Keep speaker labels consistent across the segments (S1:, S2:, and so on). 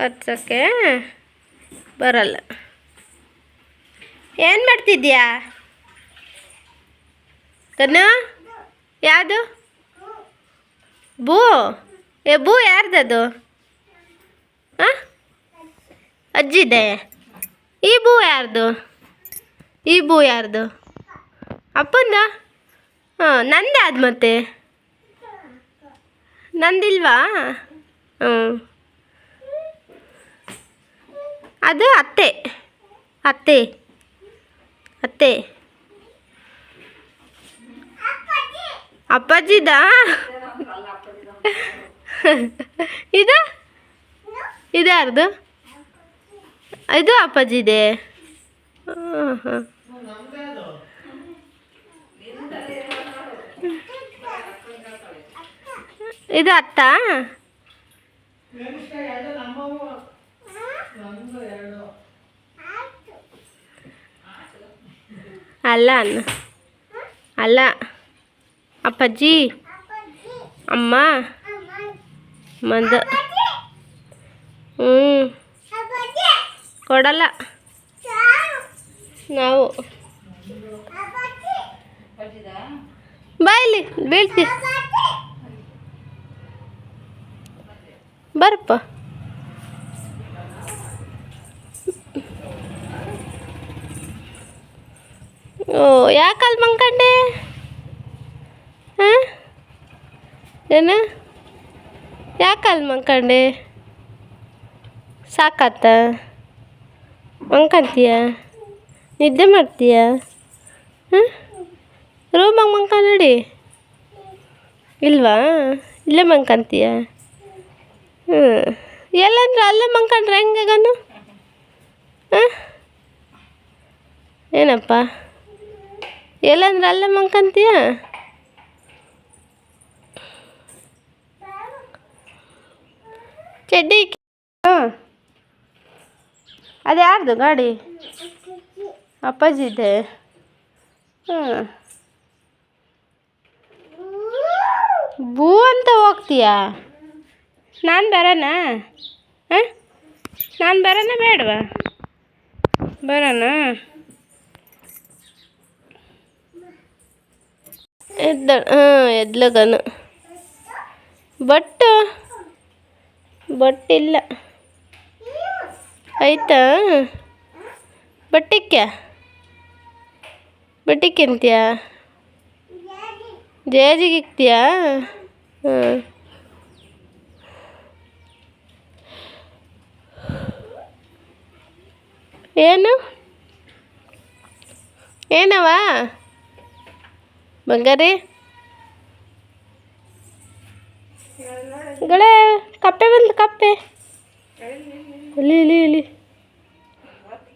S1: ಹಚ್ಚೋಕ್ಕೆ ಬರಲ್ಲ. ಏನು ಮಾಡ್ತಿದ್ಯಾ? ತನ್ನ ಯಾವುದು? ಬೂ ಏ ಬೂ ಯಾರ್ದದು? ಹಾಂ ಅಜ್ಜಿದೆ. ಈ ಬೂ ಯಾರ್ದು? ಈ ಬೂ ಯಾರ್ದು? ಅಪ್ಪಂದ? ಹಾಂ ನಂದೇ ಅದು ಮತ್ತೆ. ನಂದಿಲ್ವಾ? ಹ್ಞೂ ಅದು ಅತ್ತೆ. ಅತ್ತೆ. ಅತ್ತೆ. ಅಪ್ಪಾಜಿದ? ಇದು? ಇದು ಯಾರ್ದು? ಇದು ಅಪ್ಪಾಜಿದೆ. ಹಾಂ ಇದು ಅತ್ತ? ಅಲ್ಲ ಅನ್ನ ಅಲ್ಲ. ಅಪ್ಪಾಜಿ. ಅಮ್ಮ. ಮಂದ. ಹ್ಞೂ ಕೊಡಲ್ಲ. ನಾವು. ಬಾಯಲ್ಲಿ ಬೀಳ್ತಿ. ಬರಪ್ಪ ಓ ಯಾಕಲ್ಲಿ ಮಂಕಂಡೆ? ಹಾಂ? ಏನು? ಯಾಕಲ್ಲಿ ಮಂಕಂಡೆ? ಸಾಕಾತ? ಮಂಕಂತೀಯ? ನಿದ್ದೆ ಮಾಡ್ತೀಯ? ಹಾಂ? ರೂಮಾಗ ಮಂಕ ನೋಡಿ. ಇಲ್ವಾ? ಇಲ್ಲೇ ಮಂಕಂತೀಯ? ಹ್ಞೂ ಎಲ್ಲಂದ್ರೆ ಅಲ್ಲೇ ಮಂಕಂಡ್ರೆ ಹೆಂಗಾಗನು ಹಾಂ? ಏನಪ್ಪ? ಎಲ್ಲಂದ್ರೆ ಅಲ್ಲೇ ಮಂಕಂತೀಯ? ಚಡ್ಡಿ ಅದು ಯಾರ್ದು ಗಾಡಿ? ಅಪ್ಪಾಜಿದೆ ಹಾಂ. ಬೂ ಅಂತ ಹೋಗ್ತೀಯಾ? ನಾನು ಬರೋಣ ಹಾಂ? ನಾನು ಬರೋಣ ಬೇಡವಾ? ಬರೋಣ ಎದ್ದ ಹಾಂ ಎದ್ಲಗನು. ಬಟ್ ಬಟ್ಟಿಲ್ಲ. ಆಯ್ತಾ? ಬಟ್ಟಿಕ್ಕೆ? ಅಂತೀಯಾ? ಜೇಜಿಗೆ ಇಕ್ತೀಯಾ? ಹಾಂ. ಏನು? ಏನವ ಬಂಗಾರಿ? ಗಳೇ, ಕಪ್ಪೆ ಬಂದು ಕಪ್ಪೆ. ಇಲ್ಲಿ ಇಲ್ಲಿ ಇಲ್ಲಿ.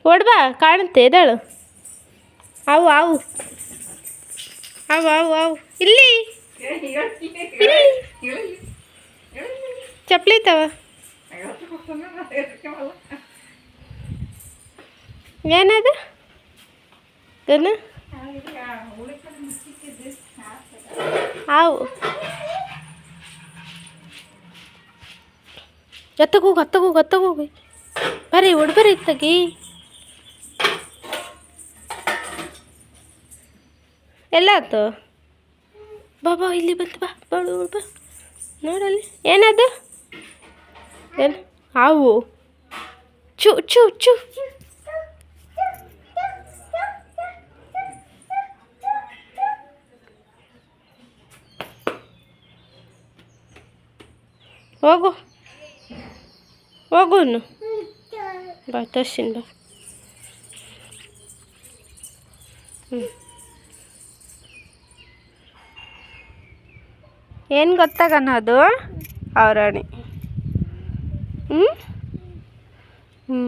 S1: ಓಡ್ಬಾ ಕಾಣುತ್ತೆ ಎದಳು ಅವು ಅವು ಅವು ಅವು ಅವು ಇಲ್ಲಿ. ಚಪ್ಪಲಿ ತವ ಏನದು ಗನು ಹಾವು ಎತ್ತಗೋಗು ಹತ್ತಗೋಗು ಹತ್ತಗೋಗು ಬರ್ರಿ ಉಡ್ಬರಿ ಇತ್ತಗಿ ಎಲ್ಲ ಆಯ್ತು ಬಾ ಬಾ, ಇಲ್ಲಿ ಬಂತು ಬಾ ಬಾಳು ಬಾ. ನೋಡಲ್ಲಿ. ಏನದು ಏನು? ಹಾವು ಚು ಚು ಚು. ಹೋಗು. ಹೋಗು ಇನ್ನು. ಬಾ, ತರ್ಸಿನ್ ಬಾ. ಹ್ಞೂ ಏನು ಗೊತ್ತಾಗನ್ನೋದು ಅವರಾಣಿ ಹ್ಞೂ ಹ್ಞೂ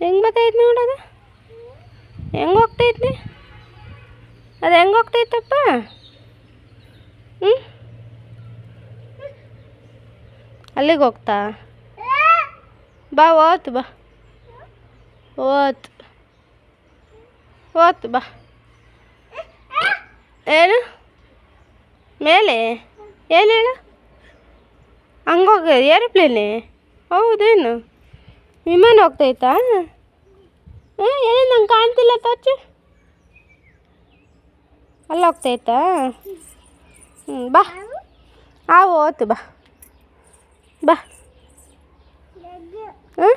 S1: ಹೆಂಗೆ ಬರ್ತೈತೆ ನೋಡೋದು ಹೆಂಗೆ ಹೋಗ್ತೈತಿ ಅದು ಹೆಂಗೆ ಹೋಗ್ತೈತಪ್ಪ ಹ್ಞೂ ಅಲ್ಲಿಗೆ ಹೋಗ್ತಾ? ಬಾ, ಓತ್ ಬಾ. ಓತ್. ಓತ್, ಬಾ. ಏನು? ಮೇಲೆ? ಏನು ಹೇಳು? ಹಂಗೋಗ ಏರೋಪ್ಲೇನೆ? ಹೌದೇನು? ವಿಮಾನ ಹೋಗ್ತೈತಾ? ಹ್ಞೂ ಏನೇ ನಂಗೆ ಕಾಣ್ತಿಲ್ಲ ತೋಚು. ಅಲ್ಲಿ ಹೋಗ್ತೈತಾ ಹ್ಞೂ, ಬಾ. ಹಾಂ ಓತ್, ಬಾ. ಬಾ. ಹಾಂ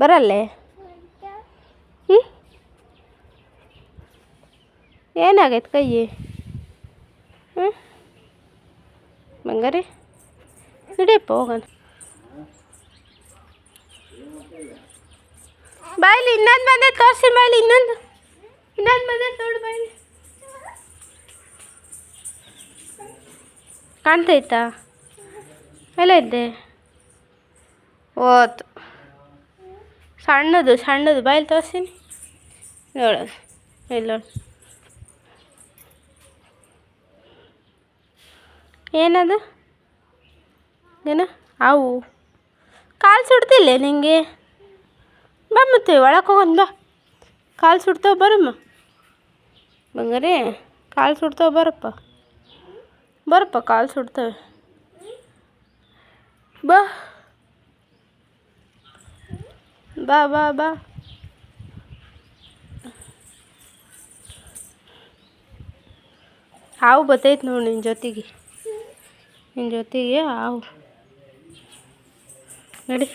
S1: ಬರಲ್ಲೇ? ಹ್ಞೂ ಏನಾಗೈತೆ ಕೈ ಹ್ಞೂ ಬಂಗಾರಿ? ನಡಿಯಪ್ಪ ಹೋಗೋಣ. ಬಾಯ್ಲಿ, ಇನ್ನೊಂದು ಬಂದೆ ತೋರಿಸಿ ಬಾಯ್ಲಿ, ಇನ್ನೊಂದು. ಇನ್ನೊಂದು ಬಂದೆ ನೋಡು ಬಾಯ್ಲಿ. ಕಾಣ್ತೈತಾ? ಎಲ್ಲ ಇದ್ದೆ ಓತು ಸಣ್ಣದು ಸಣ್ಣದು. ಬಾಯಲ್ಲಿ ತೋರಿಸ್ತೀನಿ ನೋಡು, ಇಲ್ಲಿ ಏನದು? ಏನು? ಅವು. ಕಾಲು ಸುಡ್ತಿಲ್ಲ ನಿಂಗೆ? ಬಾ ಮತ್ತೆ ಒಳಗೆ ಹೋಗೋಣ, ಬಾ. ಕಾಲು ಸುಡ್ತಾವ ಬರಮ್ಮ ಬಂಗಾರಿ, ಕಾಲು ಸುಡ್ತಾವ ಬರಪ್ಪ. ಬರಪ್ಪ, ಕಾಲು ಸುಡ್ತವೆ. ಬಾ ಬಾ ಬಾ ಬಾ ಹಾವು ಬತ್ತೈತೆ ನೋಡಿ ನಿನ್ನ ಜೊತೆಗೆ ನಿನ್ನ ಜೊತೆಗೆ ಹಾವು ನಡಿ